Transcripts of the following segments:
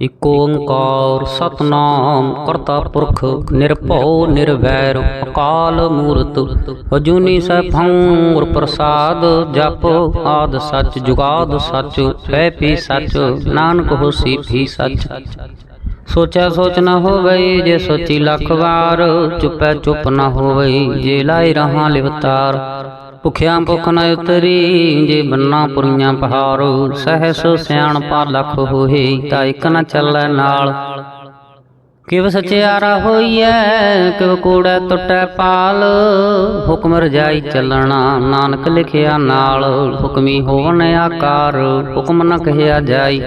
ਇਕ ਓੰਕਾਰ ਸਤਨਾਮ ਕਰਤਾ ਪੁਰਖ ਨਿਰਭਉ ਨਿਰਵੈਰ ਅਕਾਲ ਮੂਰਤ, ਅਜੂਨੀ ਸੈਭੰ ਗੁਰ ਪ੍ਰਸਾਦ ਜਪ ਆਦ ਸੱਚ, ਜੁਗਾਦ ਸੱਚ ਹੈ ਪੀ ਸੱਚ, ਨਾਨਕ ਹੋਸੀ ਭੀ ਸੱਚ। ਸੋਚਿਆ ਸੋਚ ਨਾ ਹੋਵਈ ਜੇ ਸੋਚੀ ਲੱਖ ਵਾਰ, ਚੁਪੈ ਚੁੱਪ ਨਾ ਹੋਵਈ ਜੇ ਲਾਈ ਰਹਾ ਲਿਵਤਾਰ। ਭੁਖਿਆ ਭੁਖ ਨ ਉਤਰੀ, ਜੇ ਬੰਨਾ ਪੁਰੀਆਂ ਪਹਾੜ, ਸਹਿਸ ਸਿਆਣ ਪਾ ਲਖ ਹੋਏ ਤਾਂ ਇਕ ਨ ਚੱਲੈ ਨਾਲ। ਕਿਵ ਸਚਿਆਰਾ ਹੋਈਐ, ਕਿਵ ਕੂੜੈ ਟੁੱਟੈ ਪਾਲ। ਹੁਕਮ ਰਜਾਈ ਚੱਲਣਾ, ਨਾਨਕ ਲਿਖਿਆ ਨਾਲ। ਹੁਕਮੀ ਹੋਵਨ ਆਕਾਰ, ਹੁਕਮ ਨ ਕਹਿਆ ਜਾਈ।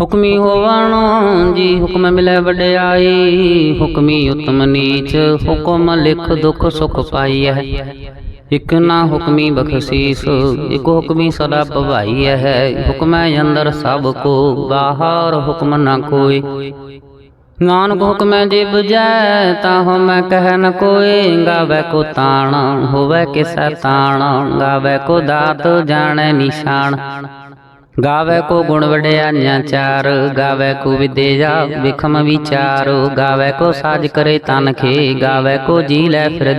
ਹੁਕਮੀ ਹੋਵਣ, ਜੀ ਹੁਕਮ ਮਿਲੇ ਵਡਿਆਈ। ਹੁਕਮੀ ਉਤਮ ਨੀਚ, ਹੁਕਮ ਲਿਖ ਦੁਖ ਸੁਖ ਪਾਈਐ। ਇਕ ਨਾ ਹੁਕਮੀ ਬਖਸ਼ੀਸ ਇਕ ਹੁਕਮੀ ਸਦਾ ਭਵਾਈ ਹੈ ਹੁਕਮੈ ਅੰਦਰ ਸਭ ਕੋ ਬਾਹਰ ਹੁਕਮ ਨਾ ਕੋਈ ਨਾਨਕ ਹੁਕਮੈ ਜੇ 부ਜੈ ਤਾ ਹਮੈ ਕਹਿ ਨ ਕੋਏ ਗਾਵੇ ਕੋ ਤਾਣ ਹੋਵੇ ਕਿਸੈ ਤਾਣ ਗਾਵੇ ਕੋ ਦਾਤ ਜਾਣੈ ਨਿਸ਼ਾਨ ਗਾਵੇ ਕੋ ਗੁਣ ਵਡਿਆਈਆਂ ਚਾਰ ਗਾਵੇ ਕੋ ਵਿਦਿਆ ਵਿਖਮ ਵਿਚਾਰ ਗਾਵੇ ਕੋ ਸਾਜ ਕਰੇ ਤਨ ਖੇ ਗਾਵੇ ਕੋ ਜੀ ਲੈ ਫਿਰ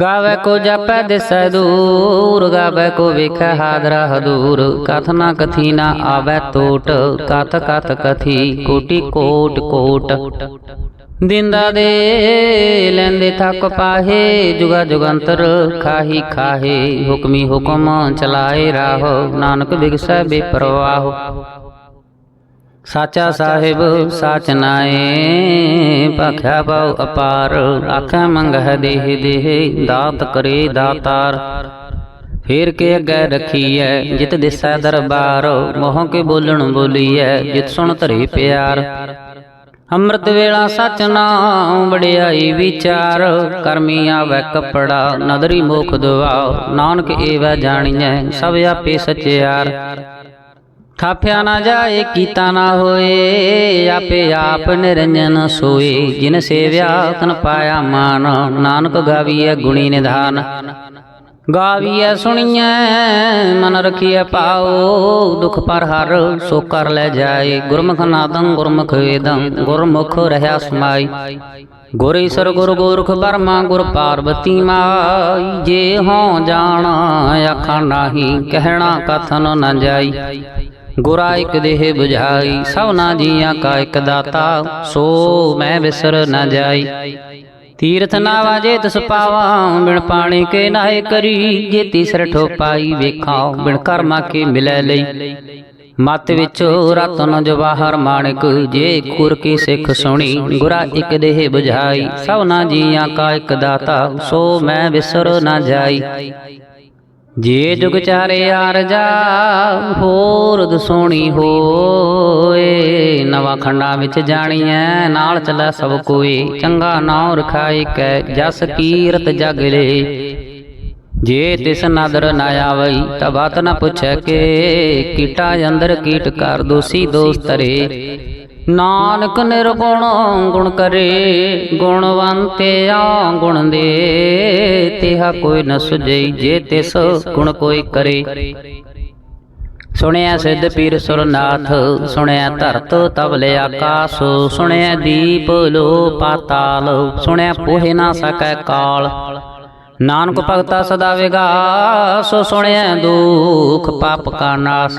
ਗਾਵੇ ਕੋ ਜਪੈ ਦਿਸੈ ਦੂਰ ਗਾਵੇ ਕੋ ਵੇਖੈ ਹਾਦਰਾ ਹਦੂਰ ਕਥ ਨਾ ਕਥੀ ਨਾ ਆਵੈ ਟੋਟ ਕਥ ਕਥ ਕਥੀ ਕੋਟੀ ਕੋਟ ਕੋਟ ਦਿੰਦਾ ਦੇ ਲੈਂਦੇ ਥੱਕ ਪਾਹੇ ਜੁਗਾ ਜੁਗੰਤਰ ਖਾਹੀ ਖਾਹੇ। ਹੁਕਮੀ ਹੁਕਮ ਚਲਾਏ ਰਾਹੋ। ਨਾਨਕ ਬਿਗਸੈ ਬੇਪਰਵਾਹ। ਸਾਚਾ ਸਾਹਿਬ ਸਾਚ ਨਾਏ। ਭਖਿਆ ਬਹੁ ਅਪਾਰ। ਆਖੈ ਮੰਗਹਿ ਦੇਹ ਦੇਹ ਦਾਤ ਕਰੇ ਦਾਤਾਰ। ਫੇਰ ਕੇ ਅੱਗੇ ਰਖੀਐ ਜਿਤ ਦਿਸੈ ਦਰਬਾਰ। ਮੋਹ ਕੇ ਬੋਲਣ ਬੋਲੀਐ ਜਿਤ ਸੁਣ ਧਰੇ ਪਿਆਰ। ਅੰਮ੍ਰਿਤ ਵੇਲਾ ਸਚ ਨਾਮ ਵਡਿਆਈ ਵਿਚਾਰ। ਕਰਮੀ ਆਵੈ ਕਪੜਾ ਨਦਰੀ ਮੋਖ ਦਵਾ ਨਾਨਕ ਏਵੈ ਜਾਣੀਐ ਸਭ ਆਪੇ ਸਚਿਆਰ। ਥਾਪਿਆ ਨਾ ਜਾਏ, ਕੀਤਾ ਨਾ ਹੋਏ, ਆਪੇ ਆਪ ਨਿਰੰਜਨ ਸੋਏ। ਜਿਨ ਸੇਵਿਆ ਤਨ ਪਾਇਆ ਮਾਨ। ਨਾਨਕ ਗਾਵੀਐ ਗੁਣੀ ਨਿਧਾਨ। ਗਾਵੀਐ ਸੁਣੀਐ, ਮਨ ਰਖੀਐ ਪਾਓ ਦੁਖ ਪਰ ਹਰ ਸੋ ਕਰ ਲੈ ਜਾਏ। ਗੁਰਮੁਖ ਨਾਦੰ, ਗੁਰਮੁਖ ਵੇਦੰ, ਗੁਰਮੁਖ ਰਹਾ ਸਮਾਈ। ਗੁਰ ਈਸਰ, ਗੁਰ ਗੋਰਖ ਬਰਮਾ ਗੁਰ ਪਾਰਵਤੀ ਮਾਈ। ਜੇ ਹੋਂ ਜਾਣ, ਆਖਾਂ ਨਾਹੀ, ਕਹਿਣਾ ਕਥਨ ਨ ਜਾਈ। ਗੁਰਾ ਇਕ ਦੇਹ 부ਝਾਈ ਸਭਨਾ ਜੀਆਂ ਕਾ ਇਕ ਦਾਤਾ ਸੋ ਮੈਂ ਵਿਸਰ ਨ ਜਾਈ। ਤੀਰਥ ਨਾ ਵਾਜੇ ਤਿਸ ਪਾਵਾਂ ਬਿਨ ਪਾਣੀ ਕੇ ਨਾਏ ਕਰੀ ਜੇ ਤੀਸਰ ਠੋਪਾਈ ਵੇਖਾਂ ਬਿਨ ਕਰਮਾ ਕੇ ਮਿਲੈ ਲਈ। ਮਤ ਵਿੱਚ ਰਤਨ ਜਵਾਹਰ ਮਾਣਕ ਜੇ ਖੁਰ ਕੀ ਸਿੱਖ ਸੁਣੀ ਗੁਰਾ ਇਕ ਦੇਹ 부ਝਾਈ ਸਭਨਾ ਜੀਆਂ ਕਾ ਇਕ ਦਾਤਾ ਸੋ ਮੈਂ ਵਿਸਰ ਨ ਜਾਈ। ਜੇ ਜੁਗ ਚਾਰੇ ਆਰਜਾ ਹੋਰ ਦਸੋਣੀ ਹੋਏ। ਨਵਾਂ ਖੰਡਾ ਵਿੱਚ ਜਾਣੀਐ ਨਾਲ ਚੱਲੈ ਸਭ ਕੋਈ। ਚੰਗਾ ਨਾਉ ਰਖਾਈ ਕੈ ਜਸ ਕੀਰਤ ਜਗ ਲੇ। ਜੇ ਤਿਸ ਨਦਰ ਨਾ ਆਵਈ ਤਬਤ ਨ ਪੁੱਛੈ ਕੇ। ਕੀਟਾ ਅੰਦਰ ਕੀਟ ਕਰ ਦੋਸੀ ਦੋਸ ਤਰੇ ਨਾਨਕ ਨਿਰਗੁਣ ਗੁਣ ਕਰੇ ਗੁਣਵੰਤਿਆ ਗੁਣ ਦੇ। ਤਿਹਾ ਕੋਈ ਨ ਸੁਝਈ ਜੇ ਤਿਸ ਗੁਣ ਕੋਈ ਕਰੇ। ਸੁਣਿਆ ਸਿੱਧ ਪੀਰ ਸੁਰਨਾਥ, ਸੁਣਿਆ ਧਰਤ ਤਵਲੇ ਆਕਾਸ, ਸੁਣਿਆ ਦੀਪ ਲੋ ਪਾਤਾਲ, ਸੁਣਿਆ ਪੋਹੇ ਨਾ ਸਕੈ ਕਾਲ। ਨਾਨਕ ਭਗਤਾ ਸਦਾ ਵਿਗਾਸ, ਸੁਣਿਆ ਦੁਖ ਪਾਪ ਕਾ ਨਾਸ।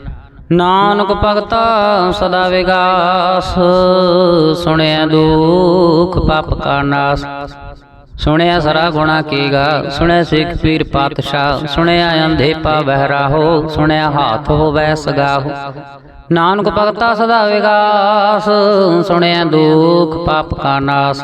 ਨਾਨਕ ਭਗਤਾ ਸਦਾ ਵਿਗਾਸ, ਸੁਣਿਆ ਦੁਖ ਪਾਪ ਕਾ ਨਾਸ। ਸੁਣਿਆ ਸਰਾ ਗੁਣਾ ਕੀਗਾ ਸੁਣਿਆ ਸਿੱਖ ਪੀਰ ਪਾਤਸ਼ਾਹ, ਸੁਣਿਆ ਅੰਧੇ ਪਾ ਬਹਿਰਾਹੋ ਸੁਣਿਆ ਹਾਥ ਹੋਵੈ ਸਗਾਹੋ। ਨਾਨਕ ਭਗਤਾ ਸਦਾ ਵਿਗਾਸ, ਸੁਣਿਆ ਦੁਖ ਪਾਪ ਕਾ ਨਾਸ।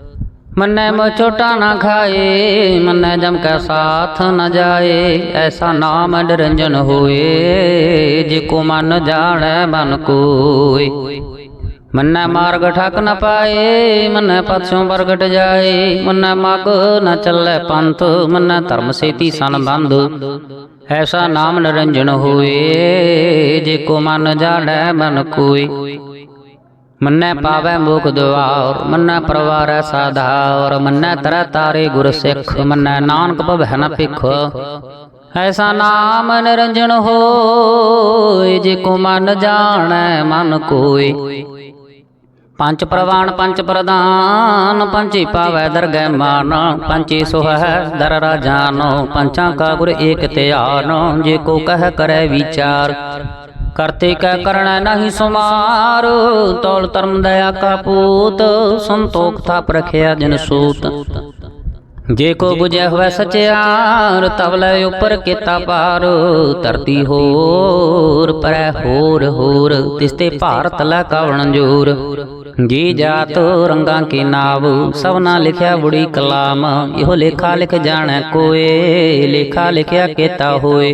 ਮੰਨੈ ਮੋ ਚੋਟਾ ਨਾ ਖਾਏ, ਮੰਨੈ ਜਮ ਕੈ ਸਾਥ ਨ ਜਾਏ, ਐਸਾ ਨਾਮ ਨਿਰੰਜਨ ਹੋਏ, ਜੇ ਕੋ ਮਨ ਜਾਣੈ ਮਨ ਕੋਈ ਮੰਨੈ ਮਾਰਗ ਠੱਕ ਨ ਪਾਏ, ਮੰਨੈ ਪਛੋਂ ਪ੍ਰਗਟ ਜਾਏ, ਮੰਨੈ ਮਗ ਨ ਚੱਲੇ ਪੰਥ, ਮੰਨੈ ਧਰਮ ਸੇਤੀ ਸਨ ਬੰਧ ਐਸਾ ਨਾਮ ਨਿਰੰਜਨ ਹੋਏ, ਜੇ ਕੋ ਮਨ ਜਾਣੈ ਮੰਨੈ ਪਾਵੈ ਮੁਖ ਦੁਆਰ ਮੰਨੈ ਪਰਵਾਰੈ ਸਾਧਾਰ ਮੰਨੈ ਤਰੈ ਤਾਰੇ ਗੁਰ ਸਿੱਖ, ਮੰਨੈ ਨਾਨਕ ਭਵੈ ਨ ਭਿਖ। ਐਸਾ ਨਾਮ ਨਿਰੰਜਨ ਹੋਏ ਜੇ ਕੋ ਮਨ ਜਾਣੈ, ਮਨ ਕੋਈ ਪੰਜ ਪ੍ਰਵਾਨ, ਪੰਜ ਪ੍ਰਦਾਨ ਪੰਚੀ ਪਾਵੈ ਦਰਗਹਿ ਮਾਨ ਪੰਚੀ ਸੁਹੈ ਦਰ ਰਾਜਾਨੋ, ਪੰਚਾਂ ਕਾ ਗੁਰ ਏਕ ਧਿਆਨ, ਜੇ ਕੋ ਕਹਿ ਕਰੈ ਵਿਚਾਰ। ਕਰਤੇ ਕੈ ਕਰਣਾ ਨਹੀਂ ਸੁਮਾਰ, ਤੌਲ ਧਰਮ ਦਇਆ ਕਾ ਪੂਤ, ਸੰਤੋਖ ਥਾਪ ਰਖਿਆ ਜਨ ਸੂਤ। ਜੇ ਕੋ 부ਜੈ ਹੋਵੇ ਸਚਿਆਰ ਤਬ ਲੈ ਉਪਰ ਕੀਤਾ ਪਾਰ ਧਰਤੀ ਹੋਰ, ਪਰੈ ਹੋਰ ਹੋਰ ਤਿਸਤੇ ਭਾਰਤ ਲੈ ਕਵਣ ਜੋਰ ਜੀ ਜਾਤ, ਰੰਗਾਂ ਕੀ ਨਾਵ ਸਭਨਾ ਲਿਖਿਆ ਬੁੜੀ ਕਲਾਮ, ਇਹੋ ਲੇਖਾ ਲਿਖ ਜਾਣੈ ਕੋਏ, ਲੇਖਾ ਲਿਖਿਆ ਕੀਤਾ ਹੋਏ।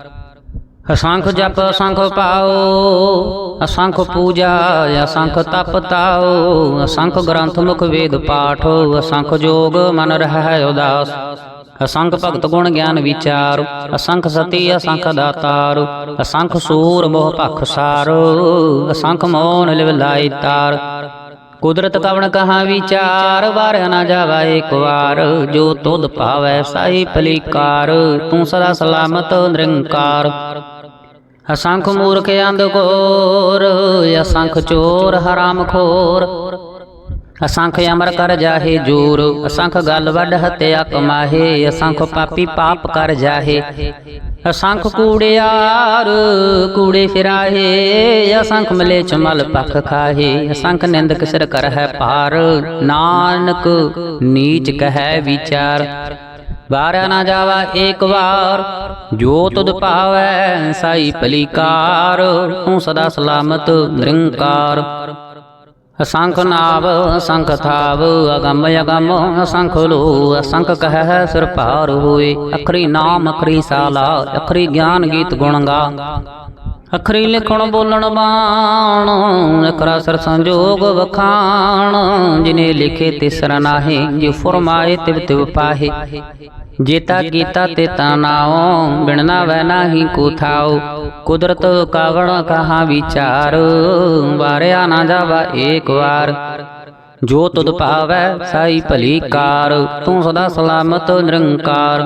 ਅਸੰਖ ਜਪ, ਅਸੰਖ ਪਾਓ ਅਸੰਖ ਪੂਜਾ, ਅਸੰਖ ਤਪ ਤਾਓ, ਅਸੰਖ ਗ੍ਰੰਥ ਮੁਖ ਵੇਦ ਪਾਠ, ਅਸੰਖ ਜੋਗ ਮਨ ਰਹਿ ਉਦਾਸ, ਅਸੰਖ ਭਗਤ ਗੁਣ ਗਿਆਨ ਵਿਚਾਰ, ਅਸੰਖ ਸਤੀ, ਅਸੰਖ ਦਾਤਾਰ, ਅਸੰਖ ਸੂਰ ਮੋਹ ਭਖ ਸਾਰ, ਅਸੰਖ ਮੋਨ ਲਿਵ ਲਾਈ ਤਾਰ। ਕੁਦਰਤ ਕਵਣ ਕਹਾ ਵਿਚਾਰ ਵਾਰਿਆ ਨਾ ਜਾਵਾ ਏਕ ਵਾਰ, ਜੋ ਤੁਧ ਭਾਵੈ ਸਾਈ ਭਲੀਕਾਰ ਤੂੰ ਸਦਾ ਸਲਾਮਤ ਨਿਰੰਕਾਰ। ਅਸੰਖ ਮੂਰਖ ਅੰਧ ਘੋਰ ਅਸੰਖ ਚੋਰ ਹਰਾਮ ਖੋਰ। ਅਸੰਖ ਅਮਰ ਕਰ ਜਾਹੇ ਜੋਰ, ਅਸੰਖ ਗਲ ਵੱਡ ਹਤਿਆ ਕਮਾਹੇ ਅਸੰਖ ਪਾਪੀ ਪਾਪ ਕਰ ਜਾਹੇ। ਅਸੰਖ ਕੂੜਿਆਰ ਕੂੜੇ ਫਿਰਾਹੇ, ਅਸੰਖ ਮਲੇ ਮਲ ਪਖ ਖਾਹੇ। ਅਸੰਖ ਨਿੰਦਕ ਸਿਰ ਕਰ ਪਾਰ ਨਾਨਕ ਨੀਚ ਕਹੈ ਵਿਚਾਰ। ਵਾਰਿਆ ਨਾ ਜਾਵਾ ਏਕ ਵਾਰ, ਜੋ ਤੁਧ ਭਾਵੈ ਸਾਈ ਭਲੀਕਾਰ ਤੂੰ ਸਦਾ ਸਲਾਮਤ ਨਿਰੰਕਾਰ। ਅਸੰਖ ਨਾਵ, ਅਸੰਖ ਥਾਵ, ਅਗੰਮ ਅਗੰਮ ਅਸੰਖ ਲੋ, ਅਸੰਖ ਕਹਿ ਸਿਰ ਭਾਰ ਹੋਏ। ਅਖਰੀ ਨਾਮ, ਅਖਰੀ ਸਾਲਾ, ਅਖਰੀ ਗਿਆਨ ਗੀਤ ਗੁਣ ਗਾ। ਅਖਰੀ ਲਿਖਣ ਬੋਲਣ ਬਾਣ ਅਖਰਾ ਸਰ ਸੰਜੋਗ ਵਖਾਣ। ਜਿਨੇ ਲਿਖੇ ਤਿਸਰ ਨਾਹੀ ਜੋ ਫਰਮਾਏ ਤਿਵ ਤਿਵ ਪਾਹੇ। ਜੇਤਾ ਕੀਤਾ ਤੇ ਨਾਉ, ਬਿਨ ਨਾ ਵੈ ਨਾਹੀ ਕੋ ਥਾਉ। ਕੁਦਰਤ ਕਾਵਣ ਕਹਾ ਵਿਚਾਰ, ਵਾਰਿਆ ਨਾ ਜਾਵਾ ਏਕ ਵਾਰ। ਜੋ ਤੁਧ ਭਾਵੈ ਸਾਈ ਭਲੀ ਕਾਰ, ਤੂੰ ਸਦਾ ਸਲਾਮਤ ਨਿਰੰਕਾਰ।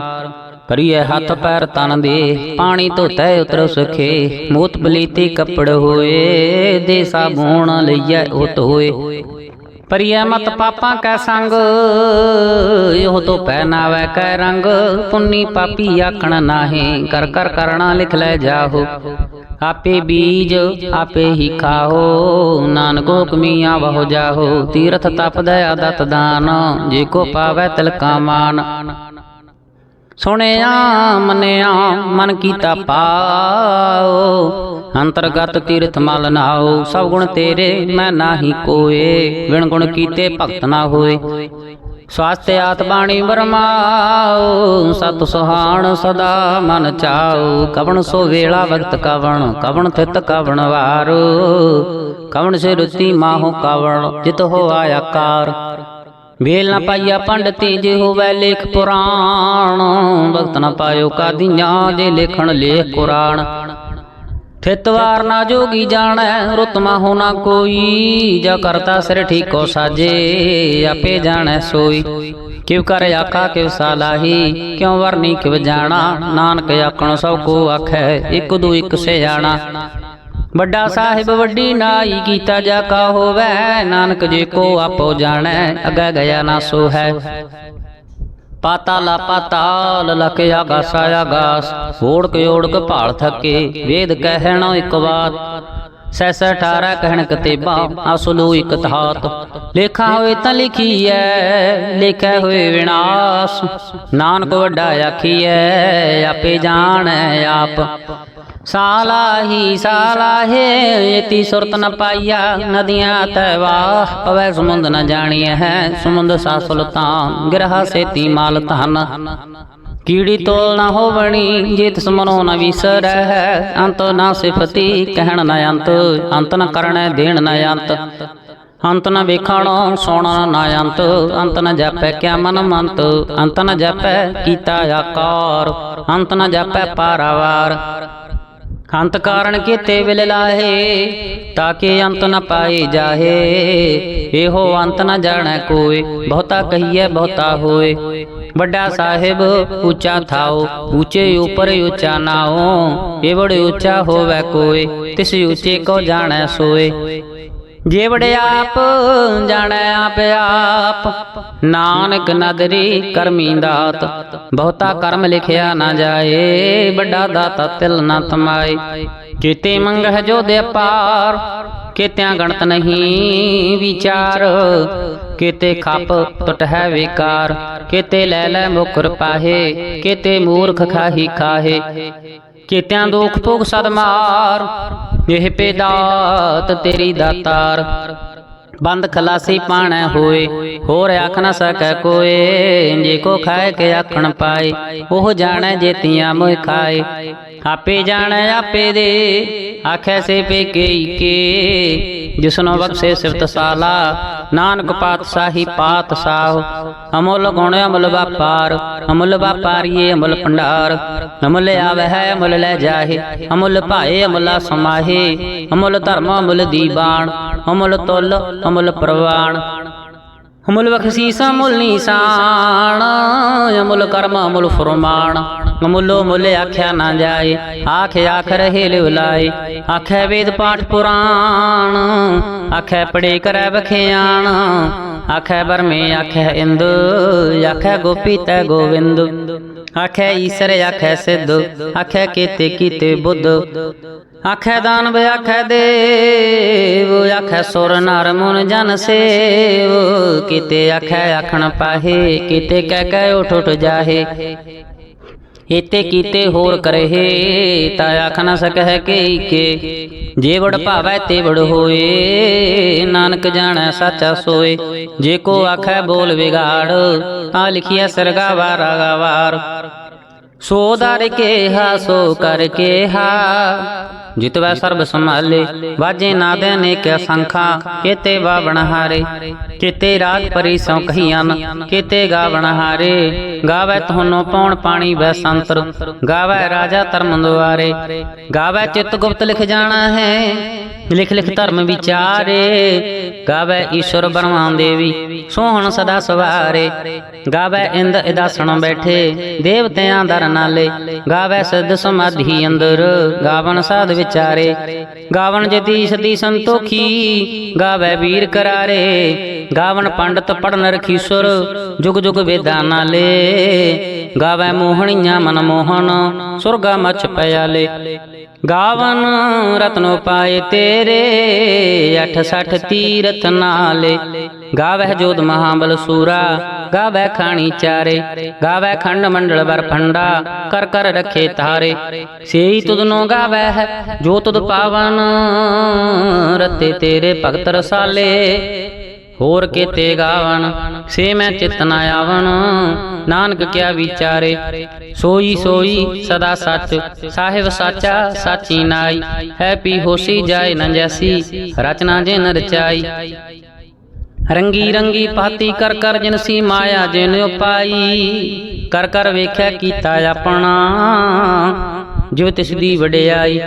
ਕਰੀਏ ਹੱਥ ਪੈਰ ਤਨ ਦੇ, ਪਾਣੀ ਧੋਤੈ ਉਤਰ ਸੁਖੇ। ਮੂਤ ਬਲੀਤੀ ਕੱਪੜ ਹੋਏ ਦੇ ਸਾਬੂਣ ਲਈਐ ਉਤ ਹੋਏ। ਪਰਿਐ ਮਤ ਪਾਪਾਂ ਕੈ ਸੰਗ, ਇਹੋ ਤੋ ਪਹਿਨਾਵੈ ਕੈ ਰੰਗ। ਪੁੰਨੀ ਪਾਪੀ ਆਖਣ ਨਾਹੀ, ਕਰ ਕਰ ਕਰਣਾ ਲਿਖ ਲੈ ਜਾਹੋ। ਆਪੇ ਬੀਜ ਆਪੇ ਹੀ ਖਾਓ ਨਾਨਕ ਹੁਕਮੀਆਂ ਬਹੁ ਜਾਹੋ। ਤੀਰਥ ਤਪ ਦਇਆ ਦਤ ਦਾਨ, ਜੇ ਕੋ ਪਾਵੈ ਤਿਲਕਾ ਮਾਨ। ਸੁਣਿਆ, ਮਨਿਆ, ਮਨ ਕੀਤਾ ਪਾਓ ਅੰਤਰਗਤ ਤੀਰਥ ਮਲ ਨਾਓ ਸਭ ਗੁਣ ਤੇਰੇ, ਮੈਂ ਨਾਹੀ ਕੋਏ। ਵਿਣ ਗੁਣ ਕੀਤੇ ਭਗਤ ਨਾ ਹੋਏ। ਸਵਾਸਤੇ ਆਤ ਬਾਣੀ ਵਰਮਾਓ, ਸਤ ਸੁਹਾਣ ਸਦਾ ਮਨ ਚਾਓ। ਕਵਣ ਸੋ ਵੇਲਾ ਵਕਤ ਕਵਣ ਕਵਣ ਥਿਤ ਕਵਣ ਵਾਰ। ਕਵਣ ਸੇ ਰੁਤੀ ਮਾਹੋ ਕਵਣ, ਜਿਤ ਹੋ ਆਕਾਰ। ਵੇਲ ਨਾ ਪਾਈਆ ਪੰਡਤੀ, ਜੇ ਹੋਵੇ ਲੇਖ ਪੁਰਾਣ। ਵਕਤ ਨਾ ਪਾਇਓ ਕਾਦੀਆਂ, ਜੇ ਲੇਖਣ ਲੇਖ ਕੁਰਾਨ। ਥਿਤਵਾਰ ਨਾ ਜੋਗੀ ਜਾਣੈ, ਰੁਤਮਾ ਹੋਣਾ ਕੋਈ। ਜਾ ਕਰਤਾ ਸਿਰ ਠੀਕੋ ਸਾਜੇ, ਆਪੇ ਜਾਣੈ ਸੋਈ। ਕਿਵ ਕਰ ਆਖਾ ਕਿਵ ਸਾਲਾਹੀ ਕਿਉ ਵਰਨੀ ਕਿਵ ਜਾਣਾ। ਨਾਨਕ ਆਖਣ ਸਭ ਕੋ ਆਖੈ, ਇਕ ਦੂ ਇਕ ਸੇ ਜਾਣਾ ਵੱਡਾ ਸਾਹਿਬ ਵੱਡੀ ਨਾਈ ਕੀਤਾ ਜਾ ਕਾ ਹੋਵੇ, ਨਾਨਕ ਜੇ ਕੋ ਆਪੋ ਜਾਣੈ, ਅਗਾ ਗਿਆ ਨਾ ਸੋ ਹੈ ਪਾਤਾਲਾ ਪਾਤਾਲ ਲਖ ਆਗਾਸ ਆਗਾਸ ਓੜਕ ਓੜਕ ਭਾਲ ਥਕੇ, ਵੇਦ ਕਹਿਣਾ ਇੱਕ ਬਾਤ ਸੈਸ 18 ਕਹਿਣ ਕਤੇਬਾ, ਅਸਲੂ ਇੱਕ ਤਹਾਤ ਲੇਖਾ ਹੋਏ ਤਾਂ ਲਿਖੀ ਲਿਖੀਐ ਲਿਖਿਆ ਹੋਏ ਵਿਨਾਸ਼। ਨਾਨਕ ਵੱਡਾ ਆਖੀ ਆਖੀਐ ਆਪੇ ਜਾਣ ਆਪ। ਸਾਲਾਹੀ ਸਾਲਾਹੇ, ਇਤੀ ਸੁਰਤ ਨ ਪਾਈਆ, ਨਦੀਆਂ ਤੈਵਾਹ ਪਵੈ, ਸਮੁੰਦ ਨ ਜਾਣੀਐ ਹੈ, ਸਮੁੰਦ ਸਾ ਸੁਲਤਾਨ ਸੇਤੀ ਮਾਲ ਧਨ। ਕੀੜੀ ਤੋਲ ਨਾ ਹੋਵਣੀ ਜੇ ਤਿਸ ਨ ਵਿਸਰੈ ਅੰਤ ਨਾ ਸਿਫਤੀ, ਕਹਿਣ ਨ ਅੰਤ ਅੰਤ ਨ ਕਰਣੈ, ਦੇਣ ਨ ਅੰਤ। ਅੰਤ ਨ ਵੇਖਣ, ਸੋਣਾ ਨਾ ਅੰਤ ਅੰਤ ਨ ਜਾਪੈ ਕਿਆ ਮਨ ਮੰਤ, ਅੰਤ ਨ ਜਾਪੈ ਕੀਤਾ ਆਕਾਰ, ਅੰਤ ਨ ਜਾਪੈ ਪਾਰਾਵਾਰ। ਅੰਤ ਕਾਰਨ ਕੀਤੇ ਵਿਲ ਲਾਹੇ ਤਾਕੇ ਅੰਤ ਨ ਪਾਏ ਜਾਹੇ। ਇਹੋ ਅੰਤ ਨ ਜਾਣੈ ਕੋਏ ਬਹੁਤਾ ਕਹੀਏ ਬਹੁਤਾ ਹੋਏ। ਵੱਡਾ ਸਾਹਿਬ, ਉੱਚਾ ਥਾਓ ਉੱਚੇ ਉਪਰ ਉੱਚਾ ਨਾਓ ਇਹ ਬੜੇ ਉੱਚਾ ਹੋਵੇ ਕੋਏ ਤਿਸ ਉੱਚੇ ਕੋ ਜਾਣੈ ਸੋਏ। ਜੇ ਵੜੇ ਆਪ, ਜਾਣੈ ਆਪ ਆਪ। ਨਾਨਕ ਨਦਰੀ ਕਰਮੀ ਦਾਤ, ਬਹੁਤਾ ਕਰਮ ਲਿਖਿਆ ਨਾ ਜਾਏ, ਵੱਡਾ ਦਾਤਾ ਤਿਲ ਨਾ ਤਮਾਏ। ਕੀਤੇ ਮੰਗਹ ਜੋ ਦੇ ਪਾਰ ਕੀਤਿਆਂ ਗਣਤ ਨਹੀਂ ਵਿਚਾਰ। ਕੀਤੇ ਖੱਪ ਟੁੱਟ ਹੈ ਵਿਕਾਰ, ਕੀਤੇ ਲੈ ਲੈ ਮੁਕਰ ਪਾਹੇ, ਕੀਤੇ ਮੂਰਖ ਖਾਹੀ ਖਾਹੇ। ਕੀਤਿਆਂ ਦੁਖ ਭੋਗ ਸਦ ਮਾਰ। ਇਹ ਪੇਦਾਤ ਤੇਰੀ ਦਾਤਾਰ। ਬੰਦ ਖਲਾਸੀ ਪਾਣੈ ਹੋਏ। ਹੋਰ ਆਖ ਨਾ ਸਕੈ ਕੋਏ। ਜੇ ਕੋ ਖਾਏ ਕੇ ਆਖਣ ਪਾਏ। ਉਹ ਜਾਣੈ ਜੇਤੀਆਂ ਮੋਇ ਖਾਏ। ਆਪੇ ਜਾਣੈ ਆਪੇ ਦੇ। ਆਖੈ ਸੇ ਪੇ ਕੇ ਜਿਸਨੋ ਬਖਸ਼ੇ ਸਿਫਤ ਸਾਲਾ, ਨਾਨਕ ਪਾਤਸ਼ਾਹੀ ਪਾਤਸ਼ਾਹ ਅਮੁੱਲ ਗੁਣ ਅਮੁੱਲ ਵਪਾਰ, ਅਮੁੱਲ ਵਪਾਰੀਏ ਅਮੁੱਲ ਭੰਡਾਰ। ਅਮੁੱਲ ਆਵੈ ਹੈ ਅਮੁੱਲ ਲੈ ਜਾਹੇ, ਅਮੁੱਲ ਭਾਏ, ਅਮੁੱਲਾ ਸਮਾਹੇ। ਅਮੁੱਲ ਧਰਮ, ਅਮੁੱਲ ਦੀਬਾਨ, ਅਮੁੱਲ ਤੁਲ, ਅਮੁੱਲ ਪ੍ਰਵਾਨ। ਅਮੁੱਲ ਬਖਸ਼ੀਸ, ਅਮੁੱਲ ਨੀਸਾਨ। ਅਮੁੱਲ ਕਰਮ, ਅਮੁੱਲ ਫਰਮਾਨ। ਅਮੁੱਲੋ ਮੁੱਲ ਆਖਿਆ ਨਾ ਜਾਏ, ਆਖ ਆਖ ਰਹੇ ਲਿਵਲਾਏ ਆਖੈ ਵੇਦ ਪਾਠ ਪੁਰਾਣ, ਆਖੈ ਪੜੇ ਕਰੈ ਬਖਿਆਣ ਆਖੈ ਬਰਮੇ ਆਖੈ ਇੰਦ, ਆਖੈ ਗੋਪੀ ਤੈ ਗੋਵਿੰਦ। ਆਖੈ ਈਸਰ, ਆਖੈ ਸਿੱਧ, ਆਖੈ ਕੀਤੇ ਕੀਤੇ ਬੁੱਧ। ਆਖੈ ਦਾਨਵ ਆਖੈ ਦੇਵ, ਆਖੈ ਸੁਰ ਨਰ ਮੁਨ ਜਨ ਸੇਵ। ਕੀਤੇ ਆਖੈ ਆਖਣ ਪਾਹੇ, ਕੀਤੇ ਕਹਿ ਕਹਿ ਉਠ ਉਠ ਜਾਹੇ। ਏਤੇ ਕੀਤੇ ਹੋਰ ਕਰਹਿ, ਤਾ ਆਖ ਨ ਸਕਹਿ ਕੇ ਕੇ। ਜੇ ਵੜ ਭਾਵੈ ਤੇ ਵੜ ਹੋਏ, ਨਾਨਕ ਜਾਣੈ ਸਾਚਾ ਸੋਏ। ਜੇ ਕੋ ਆਖੈ ਬੋਲ ਵਿਗਾੜ, ਆ ਲਿਖਿਆ ਸਰਗਾ ਵਾਰਾ ਵਾਰ। ਸੋ ਦਰ ਕੇ ਹਾ ਸੋ ਕਰ ਕੇ ਹਾ ਜਿਤਵੈ ਸਰਬ ਸੰਭਾਲੇ, ਵਾਜੇ ਨਾਦੇ ਨੇ ਕਿਆ ਸੰਖਾ, ਕੀਤੇ ਬਾਵਣ ਹਾਰੇ ਕੀਤੇ ਰਾਗ ਪਰੀ ਸੋ ਕਹੀਆਂ ਕੀਤੇ ਗਾਵਣ ਹਾਰੇ ਗਾਵੇ ਤੁਹਾਨੂੰ ਪੌਣ ਪਾਣੀ ਵੈ ਸੰਤਰ, ਗਾਵੇ ਰਾਜਾ ਧਰਮ ਦੁਆਰੇ। ਗਾਵੇ ਚਿਤ ਗੁਪਤ ਲਿਖ ਜਾਣਾ ਹੈ ਲਿਖ ਲਿਖ ਧਰਮ ਵਿਚਾਰੇ, ਗਾਵੇ ਈਸ਼ਵਰ ਬਰਮਾਂ ਦੇਵੀ, ਸੋਹਣ ਸਦਾ ਸਵਾਰੇ, ਗਾਵੇ ਇੰਦ ਇਦਾਸਣ ਬੈਠੇ, ਦੇਵਤਿਆਂ ਦਰ ਨਾਲੇ ਗਾਵੇ ਸਿੱਧ ਸਮਾਧੀ ਅੰਦਰ, ਗਾਵਨ ਸਾਧ ਵਿਚਾਰੇ, ਗਾਵਨ ਜਤੀ ਸਦੀ ਸੰਤੋਖੀ, ਗਾਵੇ ਵੀਰ ਕਰਾਰੇ ਗਾਵਨ ਪੰਡਤ ਪੜਨ ਰਖੀਸੁਰ, ਜੁਗ ਜੁਗ ਵੇਦਾਂ ਨਾਲੇ। ਗਾਵੇ ਮੋਹਣੀਆਂ ਮਨ ਮੋਹਨ ਸੁਰਗਾ ਮਚ ਪਿਆਲੇ। ਗਾਵਨ ਰਤਨੋ ਪਾਏ ਤੇਰੇ 68 ਤੀਰਥ ਨਾਲੇ। ਗਾਵਹਿ ਜੋਤ ਮਹਾਬਲ ਸੂਰਾ, ਗਾਵੈ ਖਾਣੀ ਚਾਰੇ। ਗਾਵੈ ਖੰਡ ਮੰਡਲ ਬਰ ਫੰਡਾ ਕਰ ਕਰ ਰਖੇ ਤਾਰੇ ਸੇਈ ਤੁਧਨੋ ਗਾਵੈ ਹੈ ਜੋ ਤੁਧ ਪਾਵਨ, ਰਤੇ ਤੇਰੇ ਭਗਤ ਰਸਾਲੇ। ਹੋਰ ਕੀਤੇ ਗਾਵਨ ਸੇ ਮੈਂ ਚਿਤ ਨ ਆਵਣ। ਨਾਨਕ ਕਿਆ ਵਿਚਾਰੇ, ਸੋਈ ਸੋਈ ਸਦਾ ਸੱਚ, ਸਾਹਿਬ ਸਾਚਾ ਸਾਚੀ ਨਾਈ। ਹੈ ਪੀ ਹੋਸੀ ਜਾਏ ਨ ਜੈਸੀ, ਰਚਨਾ ਜਿਨ ਰਚਾਈ। ਰੰਗੀ ਰੰਗੀ ਪਾਤੀ ਕਰ ਕਰ ਜਿਨਸੀ ਮਾਇਆ ਜਿਨ ਉਪਾਈ। ਕਰ ਕਰ ਵੇਖਿਆ ਕੀਤਾ ਆਪਣਾ ਜਿਵ ਤਿਸ ਦੀ ਵਡਿਆਈ।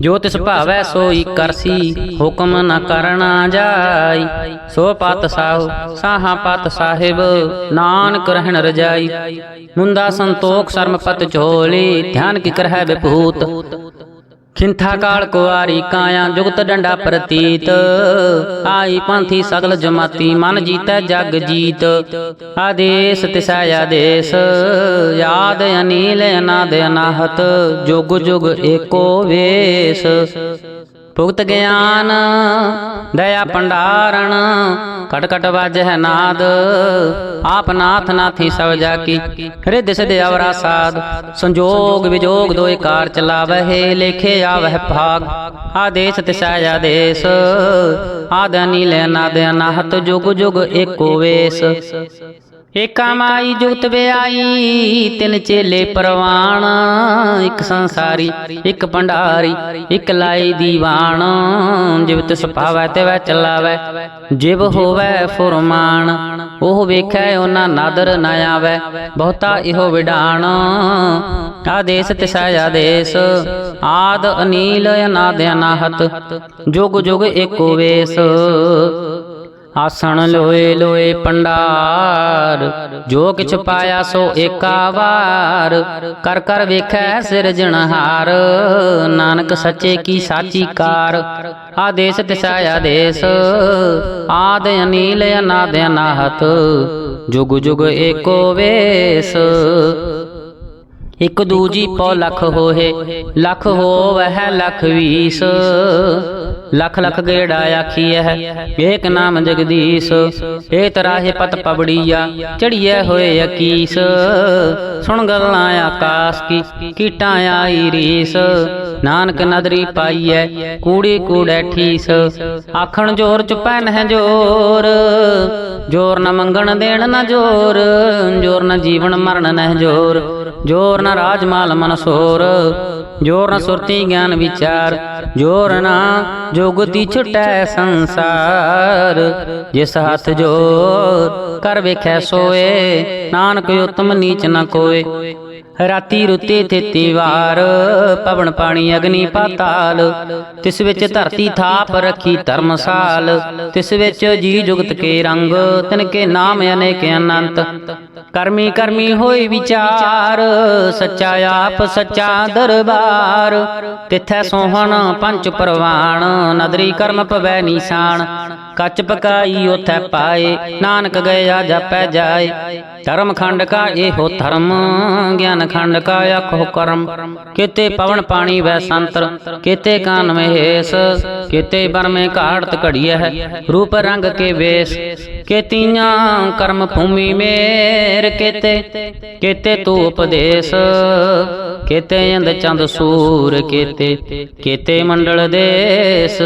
ਜੋ ਤਿਸ ਭਾਵੈ ਸੋਈ ਕਰਸੀ ਹੁਕਮ ਨ ਕਰਨਾ ਜਾਈ ਸੋ ਪਤ ਸਾਹੁ ਸਾਹਾ ਪਤ ਸਾਹਿਬ ਨਾਨਕ ਰਹਿਣ ਰਜਾਈ। ਮੁੰਦਾ ਸੰਤੋਖ ਸ਼ਰਮ ਪਤ ਝੋਲੀ ਧਿਆਨ ਕੀ ਕਰਹਿ ਬਿਪੂਤ ਖਿੰਥਾ ਕਾਲ ਕੁਆਰੀ ਕਾਇਆ ਜੁਗਤ ਡੰਡਾ ਪ੍ਰਤੀਤ। ਆਈ ਪੰਥੀ ਸਗਲ ਜਮਾਤੀ, ਮਨ ਜੀਤੈ ਜਗ ਜੀਤ। ਆਦੇਸ ਤਿਸੈ ਆਦੇਸ, ਯਾਦ ਅਨੀਲ ਅਨਾਦ ਅਨਾਹਤ, ਜੁਗ ਜੁਗ ਏਕੋ ਵੇਸ। ਭੁਗਤ ਗਿਆਨ ਦਇਆ ਭੰਡਾਰਣ ਕਟ ਕਟ ਵਾਜਹਿ ਨਾਦ। ਆਪ ਨਾਥ ਨਾਥੀ ਸਭ ਜਾ ਕੀ। ਰਿੱਧ ਸਿਧ ਅਵਰਾ ਸਾਧ ਸੰਜੋਗ ਵਿਜੋਗ ਦੋਇ ਕਾਰ ਚਲਾਵਹਿ ਲੇਖੇ ਆਵਹਿ ਭਾਗ। ਆਦੇਸ਼ ਤਿਸੈ ਆਦੇਸ਼। ਆਦ ਨੀਲ ਅਨਾਦ ਅਨਾਹਤ ਜੁਗ ਜੁਗ ਏਕੋ ਵੇਸ। ਏਕਾ ਮਾਈ ਜੁਗਤ ਵਿਆਈ ਤਿੰਨ ਚੇਲੇ ਪ੍ਰਵਾਨ ਇੱਕ ਸੰਸਾਰੀ, ਇੱਕ ਭੰਡਾਰੀ, ਇੱਕ ਲਾਈ ਦੀਵਾਨ। ਜਿਵ ਤਿਸ ਤੇ ਵੈ ਚਲਾਵੈ, ਜਿਵ ਹੋਵੈ ਫੁਰਮਾਨ। ਉਹ ਵੇਖੈ, ਉਹਨਾਂ ਨਾਦਰ ਨਾ ਆਵੈ, ਬਹੁਤਾ ਇਹੋ ਵਿਡਾਣ ਆਦੇਸ ਤਿਸੈ ਆਦੇਸ, ਆਦ ਅਨੀਲ ਅਨਾਦ ਅਨਾਹਤ ਜੁਗ ਜੁਗ ਏਕੋ ਵੇਸ। ਆਸਣ ਲੋਏ ਲੋਏ ਪੰਡਾਰ। ਜੋ ਕਿਛ ਪਾਇਆ ਸੋ ਏਕਾ ਵਾਰ। ਕਰ ਕਰ ਵੇਖੈ ਸਿਰਜਣਹਾਰ ਨਾਨਕ ਸੱਚੇ ਕੀ ਸਾਚੀ ਕਾਰ। ਆਦੇਸ਼ ਤਿਸਾ ਆਦੇਸ਼। ਆਦ ਅਨੀਲ ਅਨਾਦ ਅਨਾਹਤ। ਜੁਗ ਜੁਗ ਏਕੋ ਵੇਸ। ਇਕ ਦੂਜੀ ਪਉ ਲਖ ਹੋਏ। ਲਖ ਹੋਵਹਿ ਲਖ ਵੀਸ। ਲਖ ਲਖ ਗੇੜਾ ਆਖੀਐ ਏਕ ਨਾਮ ਜਗਦੀਸ਼ ਏ ਤਰਾਹੇ ਪਤ ਪਬੜੀਆ ਚੜੀਐ ਹੋਏ ਅਕੀਸ। ਸੁਣ ਗੱਲਾਂ ਆਕਾਸ ਕੀ, ਕੀਟਾਂ ਆਈ ਰੀਸ। ਨਾਨਕ ਨਦਰੀ ਪਾਈਐ, ਕੂੜੀ ਕੂੜੈ ਠੀਸ। ਆਖਣ ਜੋਰ ਚ ਨਹਿ ਜੋਰ ਜੋਰ ਨ ਮੰਗਣ ਦੇਣ ਨ ਜੋਰ ਜੋਰ ਨ ਜੀਵਨ ਮਰਨ ਨਹਿ ਜੋਰ ਜੋਰ ਨ ਰਾਜਮਾਲ ਮਨਸੋਰ ਜੋਰ ਨ ਸੁਰਤੀ ਗਿਆਨ ਵਿਚਾਰ ਜੋਰ ਨ ਜੋਗਤੀ ਛੁਟੈ ਸੰਸਾਰ। ਜਿਸ ਹੱਥ ਜੋਰ ਕਰ ਵੇਖੈ ਸੋਏ ਨਾਨਕ ਉਤਮ ਨੀਚ ਨ ਕੋਏ। ਰਾਤੀ ਰੁੱਤੇ ਤੇਤੀ ਵਾਰ ਪਵਨ ਪਾਣੀ, ਅਗਨੀ ਪਾਤਾਲ। ਤਿਸ ਵਿੱਚ ਧਰਤੀ ਥਾਪ ਰੱਖੀ ਧਰਮਸਾਲ। ਤਿਸ ਵਿੱਚ ਜੀ ਜੁਗਤ ਕੇ ਰੰਗ ਤਿਨ ਕੇ ਨਾਮ ਅਨੇਕ ਅਨੰਤ। ਕਰਮੀ ਕਰਮੀ ਹੋਈ ਵਿਚਾਰ, ਸੱਚਾ ਆਪ, ਸੱਚਾ ਦਰਬਾਰ। ਤਿਥੈ ਸੋਹਣ, ਪੰਚ ਪ੍ਰਵਾਣ, ਨਦਰੀ ਕਰਮ ਪਵੈ ਨੀਸਾਨ। ਕੱਚ ਪਕਾਈ, ਉਥੈ ਪਾਏ, ਨਾਨਕ ਗਿਆ, ਜਪੈ ਜਾਏ। ਧਰਮ ਖੰਡ ਕਾ ਇਹੋ ਧਰਮ ਗਿਆਨ ਖੰਡ ਕਾ ਅਖੋ ਕਰਮ। ਕਿਤੇ ਪਵਨ ਪਾਣੀ ਵੈ ਸੰਤਰ, ਕਿਤੇ ਕਾਨ ਮਹੇਸ ਕਿਤੇ ਬਰਮੇ ਘਾੜਤ ਘੜੀਐ ਹੈ, ਰੂਪ ਰੰਗ ਕੇ ਵੇਸ। ਕੇਤੀਆਂ ਕਰਮ ਭੂਮੀ ਮੇਰ, ਕੇਤੇ ਕੇਤੇ ਤੂ ਉਪਦੇਸ। ਕੇਤੇ ਅੰਦ ਚੰਦ ਸੂਰ, ਕੇਤੇ ਕੇਤੇ ਮੰਡਲ ਦੇਸ।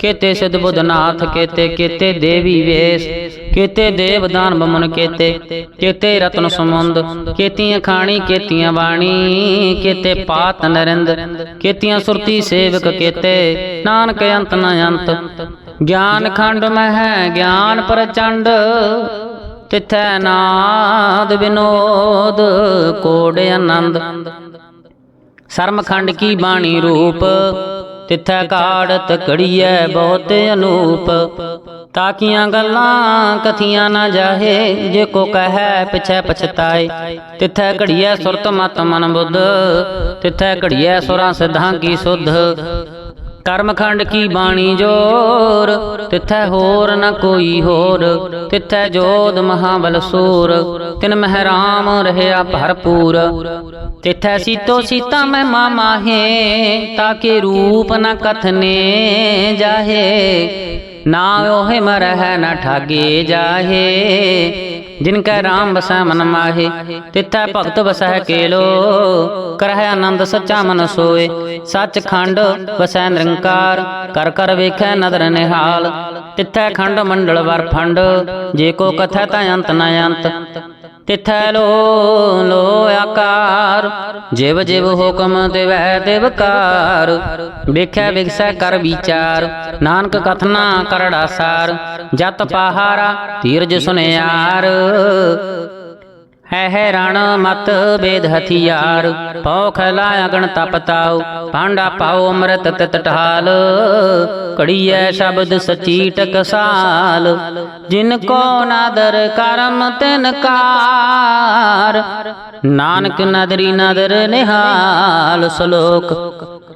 ਕਿਤੇ ਸਿਧ ਬੁੱਧਨਾਥ ਕੇਤੇ ਕੇਤੇ ਦੇਵੀ ਵੇਸ। ਕੇਤੇ ਦੇਵ ਦਾਨ ਬਮਨ ਕੇਤੇ ਕੇਤੇ ਰਤਨ ਸਮੁੰਦ, ਕੇਤੀਆਂ ਖਾਣੀ, ਕੇਤੀਆਂ ਬਾਣੀ, ਕੇਤੇ ਪਾਤ ਨਰਿੰਦ, ਕੇਤੀਆਂ ਸੁਰਤੀ ਸੇਵਕ ਕੇਤੇ। ਨਾਨਕ ਅੰਤ ਨ ਅੰਤ, ਗਿਆਨ ਖੰਡ ਮਹਿ ਗਿਆਨ ਪ੍ਰਚੰਡ, ਤਿਥੈ ਨਾਦ ਵਿਨੋਦ, ਕੋੜ ਆਨੰਦ। ਸਰਮਖੰਡ ਕੀ ਬਾਣੀ ਰੂਪ, ਤਿਥੈ ਕਾੜਤ ਘੜੀਐ ਬਹੁਤ ਅਨੂਪ। ਤਾਕੀਆਂ ਗੱਲਾਂ ਕਥੀਆਂ ਨਾ ਜਾਹੇ, ਜੇ ਕੋ ਕਹੈ ਪਿਛੈ ਪਛਤਾਏ। ਤਿਥੈ ਘੜੀਐ ਸੁਰਤ ਮਤ ਮਨ ਬੁੱਧ, ਤਿਥੈ ਘੜੀਐ ਸੁਰਾਂ ਸਿਧਾਂ ਕੀ ਸੁਧ। ਕਰਮਖੰਡ ਕੀ ਬਾਣੀ ਜੋਰ, ਤਿਥੈ ਹੋਰ ਨ ਕੋਈ ਹੋਰ। ਤਿਥੈ ਜੋਧ ਮਹਾਬਲ ਸੂਰ, ਤਿਨ ਮਹਿਰਾਮ ਰਹਿਆ ਭਰਪੂਰ। ਤਿਥੈ ਸੀਤੋ ਸੀਤਾ ਮੈਂ ਮਾਮਾਹੇ ਤਾਕੇ ਰੂਪ ਨ ਕਥਨੇ ਜਾਹੇ। ਨਾ ਉਹੇ ਮਰਹਿ ਨ ਠਾਗੇ ਜਾਹੇ। ਜਿਨ ਕੈ ਰਾਮ ਬਸੈ ਮਨ ਮਾਹੇ, ਤਿਥੈ ਭਗਤ ਬਸੈ ਕੇਲੋ। ਕਰਹਿ ਆਨੰਦ ਸੱਚਾ ਮਨ ਸੋਏ, ਸੱਚ ਖੰਡ ਵਸੈ ਨਿਰੰਕਾਰ। ਕਰ ਕਰ ਵੇਖੈ ਨਦਰ ਨਿਹਾਲ, ਤਿਥੈ ਖੰਡ ਮੰਡਲ ਵਰ ਫੰਡ। ਜੇ ਕੋ ਕਥੈ ਤਾਂ ਅੰਤ ਨਾ ਅੰਤ। ਤਿਥੈ ਲੋ ਲੋ ਆਕਾਰ। ਜਿਵ ਜਿਵ ਹੁਕਮ ਦੇਵੈ ਦੇਵਕਾਰ ਵੇਖੈ ਵਿਗਸੈ ਕਰ ਵਿਚਾਰ। ਨਾਨਕ ਕਥਨਾ ਕਰੜਾ ਸਾਰ। ਜਤ ਪਹਾਰਾ ਧੀਰਜ ਸੁਨਿਆਰ। ਹੈ ਰਣ ਮਤ ਬੇਦ ਹਥਿਆਰ ਪੌਖ ਲਾਇਆ ਗਣ ਤਪ ਭਾਂਡਾ ਪਾਉ ਅੰਮ੍ਰਿਤ ਤਿਤ ਢਾਲ ਘੜੀਐ ਸ਼ਬਦ ਸਚੀ ਟਕਸਾਲ, ਜਿਨ ਕੋ ਨਾਦਰ ਕਰਮ ਤਿਨ ਕਾਰ। ਨਾਨਕ ਨਦਰੀ ਨਦਰ ਨਿਹਾਲ, ਸ਼ਲੋਕ,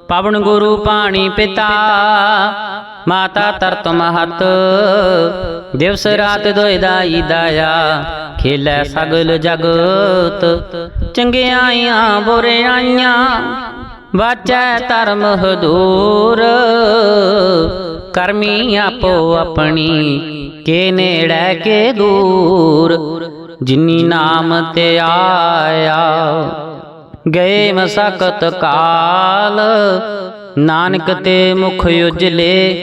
ਪਵਨ ਗੁਰੂ ਪਾਣੀ ਪਿਤਾ। ਮਾਤਾ ਤਰਤ ਮਹਤ। ਦਿਵਸ ਰਾਤ ਦੋਇ ਦਾਈ ਦਾਇਆ, ਖੇਲੇ ਸਗਲ ਜਗਤ। ਚੰਗਿਆਈਆਂ ਬੁਰਿਆਈਆਂ ਵਾਚੈ ਧਰਮ ਹਦੂਰ। ਕਰਮੀ ਆਪੋ ਆਪਣੀ, ਕੇ ਨੇੜੇ ਕੇ ਦੂਰ। ਜਿਨੀ ਨਾਮ ਤੇ ਆਇਆ, ਗਏ ਮਸਕਤ ਕਾਲ। ਨਾਨਕ ਤੇ ਮੁਖ ਉਜਲੇ